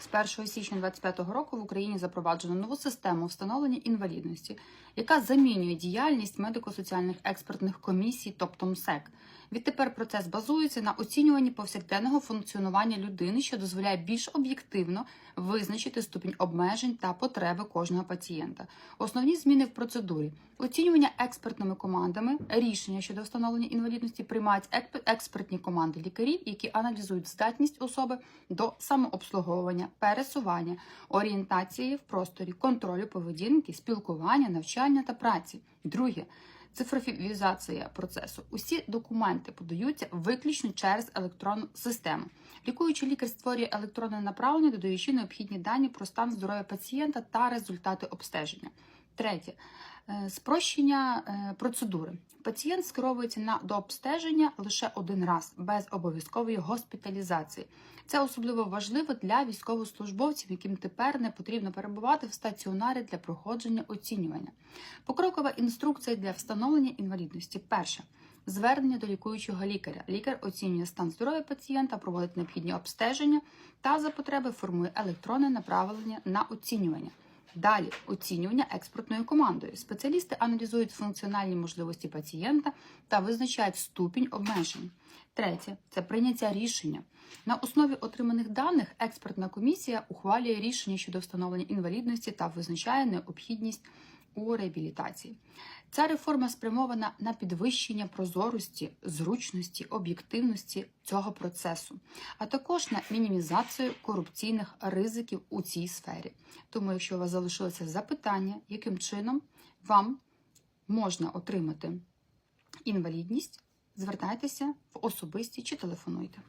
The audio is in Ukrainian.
З 1 січня 2025 року в Україні запроваджено нову систему встановлення інвалідності, яка замінює діяльність медико-соціальних експертних комісій, тобто МСЕК. Відтепер процес базується на оцінюванні повсякденного функціонування людини, що дозволяє більш об'єктивно визначити ступінь обмежень та потреби кожного пацієнта. Основні зміни в процедурі: оцінювання експертними командами, рішення щодо встановлення інвалідності приймають ек- експертні команди лікарів, які аналізують здатність особи до самообслуговування, пересування, орієнтації в просторі, контролю поведінки, спілкування, навчання та праці. Друге. Цифровізація процесу. Усі документи подаються виключно через електронну систему. Лікуючий лікар створює електронне направлення, додаючи необхідні дані про стан здоров'я пацієнта та результати обстеження. Третє Е, спрощення е, процедури. Пацієнт скеровується на дообстеження лише один раз без обов'язкової госпіталізації. Це особливо важливо для військовослужбовців, яким тепер не потрібно перебувати в стаціонарі для проходження оцінювання. Покрокова інструкція для встановлення інвалідності. Перше. Звернення до лікуючого лікаря. Лікар оцінює стан здоров'я пацієнта, проводить необхідні обстеження та за потреби формує електронне направлення на оцінювання. Далі оцінювання експертною командою. Спеціалісти аналізують функціональні можливості пацієнта та визначають ступінь обмежень. Третє це прийняття рішення. На основі отриманих даних експертна комісія ухвалює рішення щодо встановлення інвалідності та визначає необхідність у реабілітації. Ця реформа спрямована на підвищення прозорості, зручності, об'єктивності цього процесу, а також на мінімізацію корупційних ризиків у цій сфері. Тому, якщо у вас залишилося запитання, яким чином вам можна отримати інвалідність, звертайтеся в особисті чи телефонуйте.